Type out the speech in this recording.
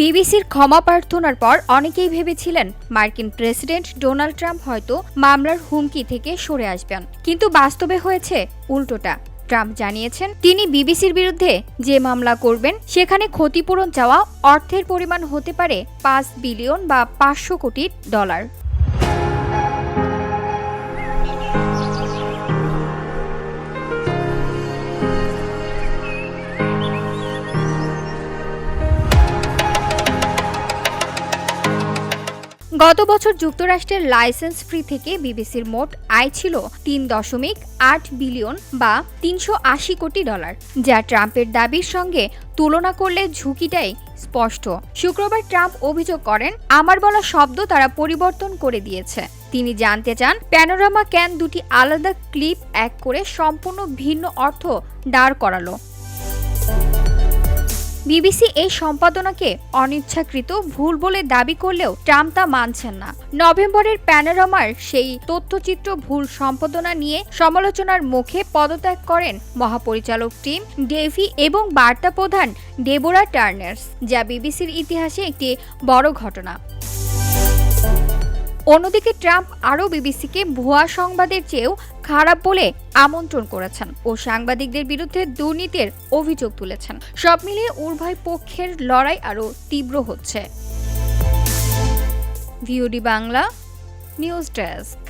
বিবিসির ক্ষমা প্রার্থনার পর অনেকেই ভেবেছিলেন মার্কিন প্রেসিডেন্ট ডোনাল্ড ট্রাম্প হয়তো মামলার হুমকি থেকে সরে আসবেন। কিন্তু বাস্তবে হয়েছে উল্টোটা। ট্রাম্প জানিয়েছেন, তিনি বিবিসির বিরুদ্ধে যে মামলা করবেন, সেখানে ক্ষতিপূরণ চাওয়া অর্থের পরিমাণ হতে পারে পাঁচ বিলিয়ন বা পাঁচশো কোটি ডলার। গত বছর যুক্তরাষ্ট্রের লাইসেন্স ফ্রি থেকে বিবিসির মোট আয় ছিল তিন দশমিক আট বিলিয়ন বা তিনশো আশি কোটি ডলার, যা ট্রাম্পের দাবির সঙ্গে তুলনা করলে ঝুঁকিটাই স্পষ্ট। শুক্রবার ট্রাম্প অভিযোগ করেন, আমার বলা শব্দ তারা পরিবর্তন করে দিয়েছে। তিনি জানতে চান, প্যানোরামা ক্যান দুটি আলাদা ক্লিপ এক করে সম্পূর্ণ ভিন্ন অর্থ দাঁড় করালো। বিবিসি এই সম্পাদনাকে অনিচ্ছাকৃত ভুল বলে দাবি করলেও ট্রাম্প তা মানছেন না। নভেম্বরের প্যানোরামার সেই তথ্যচিত্র ভুল সম্পাদনা নিয়ে সমালোচনার মুখে পদত্যাগ করেন মহাপরিচালক টিম ডেভি এবং বার্তা প্রধান ডেবোরা টার্নার্স, যা বিবিসির ইতিহাসে একটি বড় ঘটনা। অন্যদিকে ট্রাম্প আরও বিবিসিকে ভুয়া সংবাদের চেয়েও খারাপ বলে আমন্ত্রণ করেছেন ও সাংবাদিকদের বিরুদ্ধে দুর্নীতির অভিযোগ তুলেছেন। সব মিলিয়ে উভয় পক্ষের লড়াই আরও তীব্র হচ্ছে। VOD Bangla, news desk.